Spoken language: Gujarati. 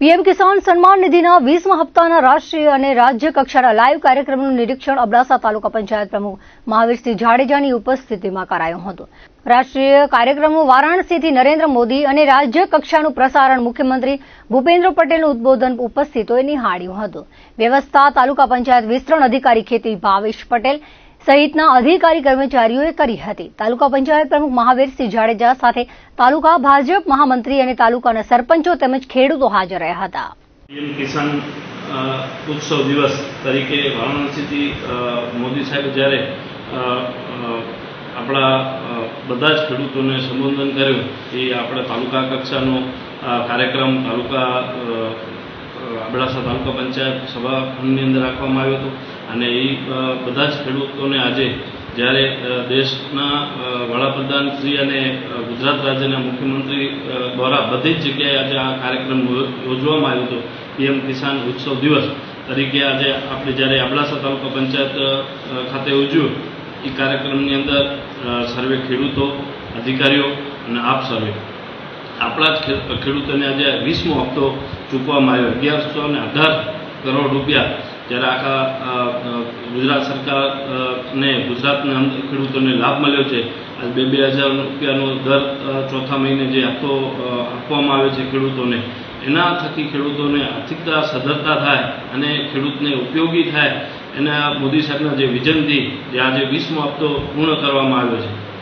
પીએમ કિસાન સન્માન નિધિના વીસમા હપ્તાના રાષ્ટ્રીય અને રાજ્ય કક્ષાના લાઈવ કાર્યક્રમનું નિરીક્ષણ અબડાસા તાલુકા પંચાયત પ્રમુખ મહાવીરસિંહ જાડેજાની ઉપસ્થિતિમાં કરાયું હતું. રાષ્ટ્રીય કાર્યક્રમનું વારાણસીથી નરેન્દ્ર મોદી અને રાજ્ય કક્ષાનું પ્રસારણ મુખ્યમંત્રી ભૂપેન્દ્ર પટેલનું ઉદબોધન ઉપસ્થિતોએ નિહાળ્યું હતું. વ્યવસ્થા તાલુકા પંચાયત વિસ્તરણ અધિકારી ખેતી ભાવેશ પટેલ સહિતના અધિકારી કર્મચારીઓએ કરી હતી. તાલુકા પંચાયત પ્રમુખ મહાવીરસિંહ જાડેજા સાથે તાલુકા ભાજપ મહામંત્રી અને તાલુકાના સરપંચો તેમજ ખેડૂતો હાજર રહ્યા હતા. પીએમ કિસાન ઉત્સવ દિવસ તરીકે વારાણસીથી મોદી સાહેબ જ્યારે આપણા બધા જ ખેડૂતોને સંબોધન કર્યું, એ આપણા તાલુકા કક્ષાનો કાર્યક્રમ તાલુકા અબડાસા તાલુકા પંચાયત સભાની અંદર રાખવામાં આવ્યો હતો. અને એ બધા જ ખેડૂતોને આજે જ્યારે દેશના વડાપ્રધાન શ્રી અને ગુજરાત રાજ્યના મુખ્યમંત્રી દ્વારા બધી જ જગ્યાએ આજે આ કાર્યક્રમ યોજવામાં આવ્યો હતો, પીએમ કિસાન ઉત્સવ દિવસ તરીકે આજે આપણે જ્યારે અબડાસા તાલુકા પંચાયત ખાતે ઉજવ્યું, એ કાર્યક્રમની અંદર સર્વે ખેડૂતો, અધિકારીઓ અને આપ સર્વે. આપણા જ ખેડૂતોને આજે વીસમો હપ્તો ચૂકવામાં આવ્યો, અગિયારસો ને અઢાર કરોડ રૂપિયા જ્યારે આખા ગુજરાત સરકાર ને ગુજરાતના ખેડૂતોને લાભ મળ્યો છે, આજ બે બે હજાર રૂપિયાનો દર ચોથા મહિને જે આપતો આપવામાં આવે છે ખેડૂતોને, એના થકી ખેડૂતોને આર્થિકતા સદ્ધરતા થાય અને ખેડૂતને ઉપયોગી થાય, એના મોદી સાહેબના જે વિઝનથી, જે આજે વીસમો હપ્તો પૂર્ણ કરવામાં આવ્યો છે.